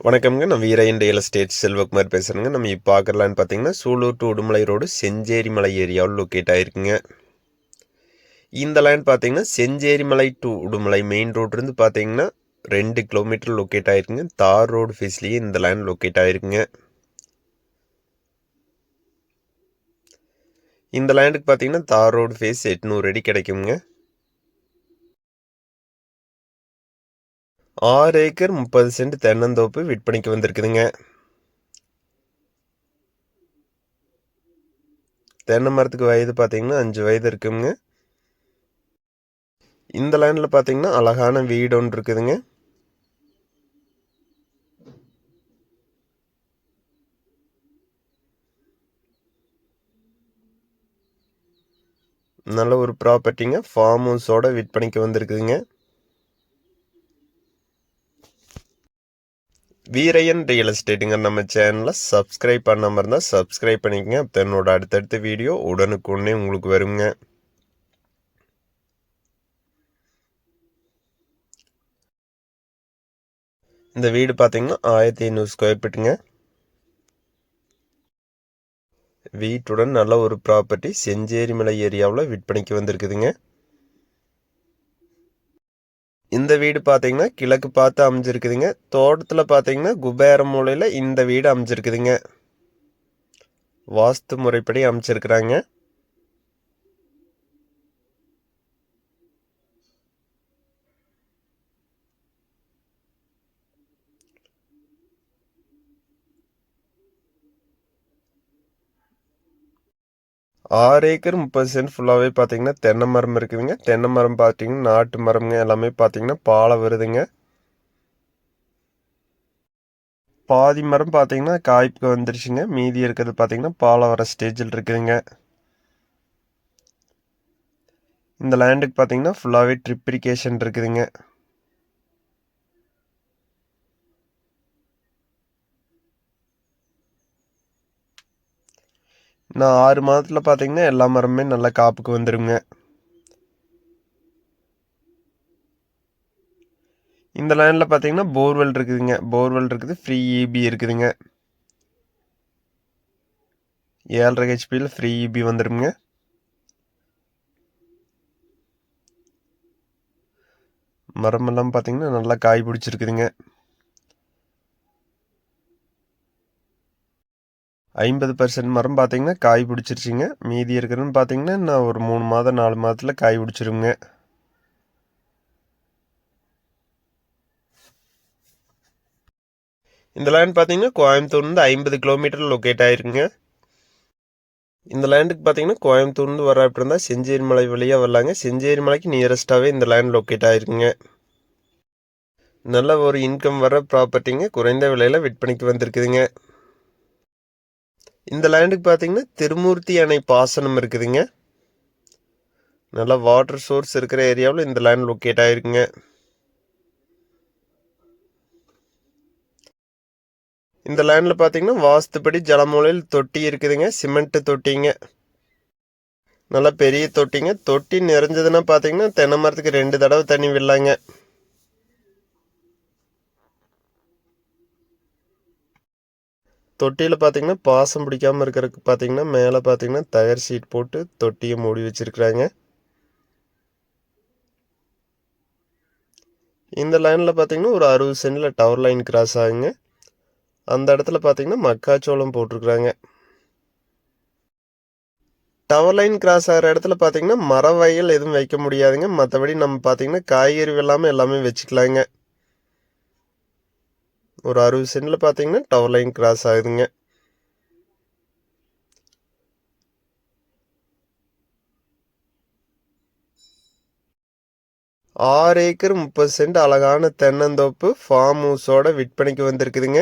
வணக்கம்ங்க. நான் Veeraiyan real estate Selvakumar பேசுகிறேங்க நம்ம இப்போ பார்க்கலான்னு பார்த்தீங்கன்னா சூலூர் டு உடுமலை ரோடு செஞ்சேரி மலை ஏரியாவில் லொக்கேட் ஆகிருக்குங்க இந்த லேண்ட் பார்த்தீங்கன்னா செஞ்சேரி மலை டு உடுமலை மெயின் ரோட்லேருந்து பார்த்தீங்கன்னா ரெண்டு கிலோமீட்டர் லொக்கேட் ஆகிருக்குங்க தார் ரோடு ஃபேஸ்லேயே இந்த லேண்ட் லொக்கேட் ஆகிருக்குங்க இந்த லேண்டுக்கு பார்த்தீங்கன்னா தார் ரோடு ஃபேஸ் எட்நூறு அடி கிடைக்குங்க. ஆறு ஏக்கர் முப்பது சென்ட் தென்னந்தோப்பு விற்பனைக்கு வந்திருக்குதுங்க. தென்னை மரத்துக்கு வயது பார்த்தீங்கன்னா அஞ்சு வயது இருக்குங்க. இந்த லேண்டில் பார்த்தீங்கன்னா அழகான வீடு ஒன்று இருக்குதுங்க. நல்ல ஒரு ப்ராப்பர்ட்டிங்க. ஃபார்ம் ஹவுஸோட விற்பனைக்கு வந்திருக்குதுங்க. வீரையன் ரியல் எஸ்டேட்டுங்க நம்ம சேனலை சப்ஸ்கிரைப் பண்ணாமல் இருந்தால் சப்ஸ்கிரைப் பண்ணிக்கங்க. தன்னோட அடுத்தடுத்த வீடியோ உடனுக்குடனே உங்களுக்கு வருங்க. இந்த வீடு பார்த்தீங்கன்னா ஆயிரத்தி ஐநூறு ஸ்கொயர் ஃபீட்டுங்க வீட்டுடன் நல்ல ஒரு ப்ராப்பர்ட்டி செஞ்சேரிமலை ஏரியாவில் விற்பனைக்கு வந்திருக்குதுங்க. இந்த வீடு பார்த்தீங்கன்னா கிழக்கு பார்த்து அமைஞ்சிருக்குதுங்க. தோட்டத்தில் பார்த்தீங்கன்னா குபேர மூலையில் இந்த வீடு அமைஞ்சிருக்குதுங்க. வாஸ்து முறைப்படி அமைச்சிருக்கிறாங்க. ஆறு ஏக்கர் முப்பது சென்ட் ஃபுல்லாகவே பார்த்தீங்கன்னா தென்னை மரம் இருக்குதுங்க. தென்னை மரம் பார்த்தீங்கன்னா நாட்டு மரம்ங்க. எல்லாமே பார்த்தீங்கன்னா பாலை வருதுங்க. பாதி மரம் பார்த்தீங்கன்னா காய்ப்பு வந்துருச்சுங்க. மீதி இருக்கிறது பார்த்தீங்கன்னா பாலை வர ஸ்டேஜில் இருக்குதுங்க. இந்த லேண்டுக்கு பார்த்தீங்கன்னா ஃபுல்லாகவே ட்ரிப்ரிகேஷன் இருக்குதுங்க. நான் ஆறு மாதத்தில் பார்த்தீங்கன்னா எல்லா மரமுமே நல்லா காப்புக்கு வந்துடுங்க இந்த லைனில் பார்த்தீங்கன்னா போர்வெல் இருக்குதுங்க. போர்வெல் இருக்குது ஃப்ரீ இபி இருக்குதுங்க. ஏழரை ஹெச்பியில் ஃப்ரீ இபி வந்துடுங்க மரமெல்லாம் பார்த்தீங்கன்னா நல்லா காய் பிடிச்சிருக்குதுங்க. ஐம்பது பர்சன்ட் மரம் பார்த்தீங்கன்னா காய் பிடிச்சிருச்சிங்க. மீதி இருக்கிறதுன்னு பார்த்தீங்கன்னா நான் ஒரு மூணு மாதம் நாலு மாதத்தில் காய் பிடிச்சிருங்க. இந்த லேண்ட் பார்த்தீங்கன்னா கோயம்புத்தூர்லேருந்து ஐம்பது கிலோமீட்டர் லொக்கேட் ஆயிருக்குங்க. இந்த லேண்டுக்கு பார்த்தீங்கன்னா கோயம்புத்தூர்லேருந்து வர அப்படி இருந்தால் செஞ்சேரி மலை வழியாக வரலாங்க. செஞ்சேரி மலைக்கு நியரஸ்ட்டாகவே இந்த லேண்ட் லொக்கேட் ஆயிருக்குங்க. நல்ல ஒரு இன்கம் வர ப்ராப்பர்ட்டிங்க குறைந்த விலையில் விற்பனைக்கு வந்திருக்குதுங்க. இந்த லேண்டுக்கு பார்த்தீங்கன்னா திருமூர்த்தி அணை பாசனம் இருக்குதுங்க. நல்லா வாட்டர் சோர்ஸ் இருக்கிற ஏரியாவில் இந்த லேண்ட் லொக்கேட் ஆகிருக்குங்க இந்த லேண்டில் பார்த்தீங்கன்னா வாஸ்துப்படி ஜலமூலையில் தொட்டி இருக்குதுங்க. சிமெண்ட்டு தொட்டிங்க. நல்லா பெரிய தொட்டிங்க. தொட்டி நிறைஞ்சதுன்னா பார்த்தீங்கன்னா தென்னை மரத்துக்கு ரெண்டு தடவை தண்ணி விடலாங்க. தொட்டியில் பார்த்தீங்கன்னா பாசம் பிடிக்காமல் இருக்கிறதுக்கு பார்த்தீங்கன்னா மேலே பார்த்தீங்கன்னா தயார் சீட் போட்டு தொட்டியை மூடி வச்சுருக்குறாங்க. இந்த லைனில் பார்த்தீங்கன்னா ஒரு அறுபது சென்டில் டவர் லைன் கிராஸ் ஆகுங்க. அந்த இடத்துல பார்த்தீங்கன்னா மக்காச்சோளம் போட்டிருக்குறாங்க. டவர் லைன் கிராஸ் ஆகிற இடத்துல பார்த்தீங்கன்னா மர வயல் எதுவும் வைக்க முடியாதுங்க. மற்றபடி நம்ம பார்த்தீங்கன்னா காய்கறி எல்லாமே எல்லாமே வச்சுக்கலாங்க. ஒரு அறுபது சென்டில் பார்த்தீங்கன்னா டவர் லைன் கிராஸ் ஆகுதுங்க. ஆறு ஏக்கர் முப்பது சென்ட் அழகான தென்னந்தோப்பு ஃபார்ம் ஹவுஸோட விற்பனைக்கு வந்திருக்குதுங்க.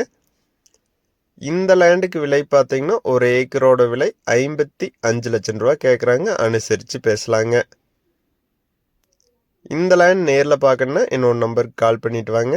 இந்த லேண்டுக்கு விலை பார்த்தீங்கன்னா ஒரு ஏக்கரோட விலை ஐம்பத்தி அஞ்சு லட்சம் ரூபா கேட்குறாங்க அனுசரித்து பேசலாங்க. இந்த லேண்ட் நேரில் பார்க்கணுன்னா என்னோட நம்பருக்கு கால் பண்ணிட்டு வாங்க.